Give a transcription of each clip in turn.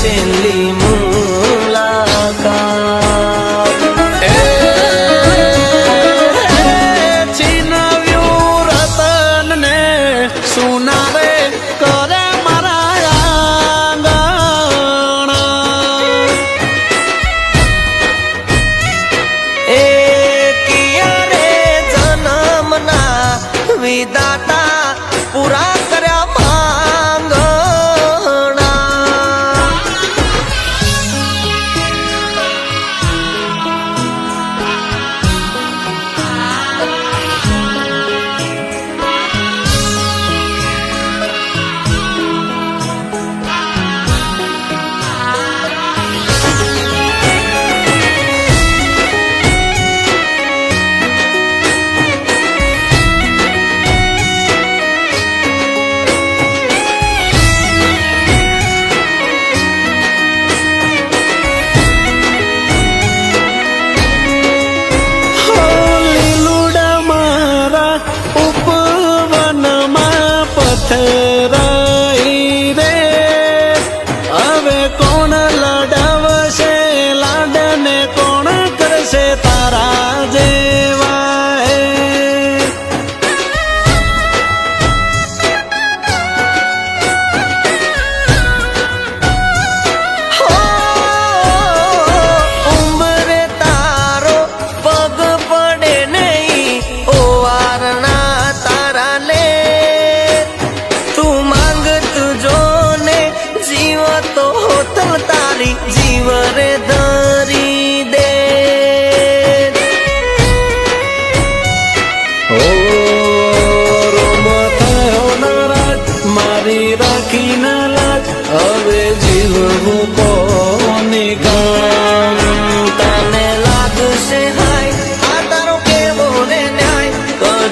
છેલ્લી મુલાકાત છીનવ્યું રતનને સુનારે કરે મારા આંગણા એ કિયરે જન્મના વિદાતા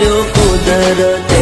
留不得的。